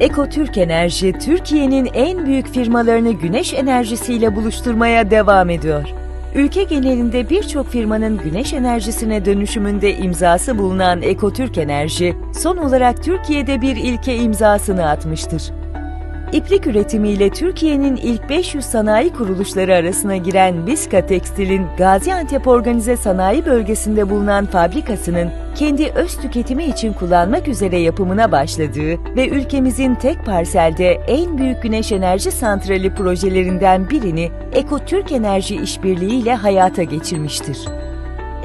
Ekotürk Enerji, Türkiye'nin en büyük firmalarını güneş enerjisiyle buluşturmaya devam ediyor. Ülke genelinde birçok firmanın güneş enerjisine dönüşümünde imzası bulunan Ekotürk Enerji, son olarak Türkiye'de bir ilke imzasını atmıştır. İplik üretimiyle Türkiye'nin ilk 500 sanayi kuruluşları arasına giren Biska Tekstil'in Gaziantep Organize Sanayi Bölgesi'nde bulunan fabrikasının kendi öz tüketimi için kullanmak üzere yapımına başladığı ve ülkemizin tek parselde en büyük güneş enerji santrali projelerinden birini Ekotürk Enerji İşbirliği ile hayata geçirmiştir.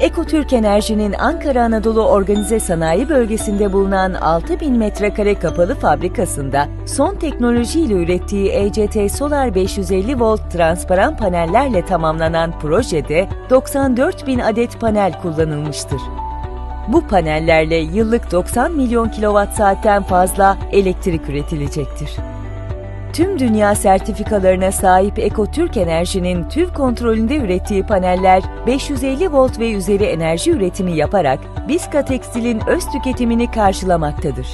Ekotürk Enerji'nin Ankara Anadolu Organize Sanayi Bölgesi'nde bulunan 6000 metrekare kapalı fabrikasında son teknolojiyle ürettiği ECT Solar 550 volt transparan panellerle tamamlanan projede 94 bin adet panel kullanılmıştır. Bu panellerle yıllık 90 milyon kilowatt saatten fazla elektrik üretilecektir. Tüm dünya sertifikalarına sahip Ekotürk Enerji'nin TÜV kontrolünde ürettiği paneller 550 volt ve üzeri enerji üretimi yaparak Biska Tekstil'in öz tüketimini karşılamaktadır.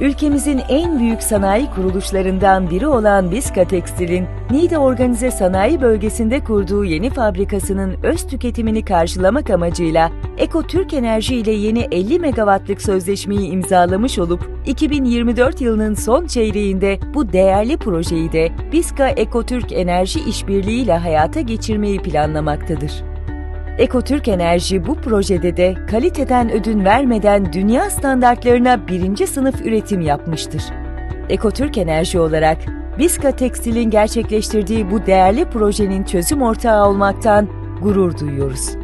Ülkemizin en büyük sanayi kuruluşlarından biri olan Biska Tekstil'in Niğde Organize Sanayi Bölgesi'nde kurduğu yeni fabrikasının öz tüketimini karşılamak amacıyla Ekotürk Enerji ile yeni 50 megawattlık sözleşmeyi imzalamış olup 2024 yılının son çeyreğinde bu değerli projeyi de Biska Ekotürk Enerji İşbirliği ile hayata geçirmeyi planlamaktadır. Ekotürk Enerji bu projede de kaliteden ödün vermeden dünya standartlarına birinci sınıf üretim yapmıştır. Ekotürk Enerji olarak Biska Tekstil'in gerçekleştirdiği bu değerli projenin çözüm ortağı olmaktan gurur duyuyoruz.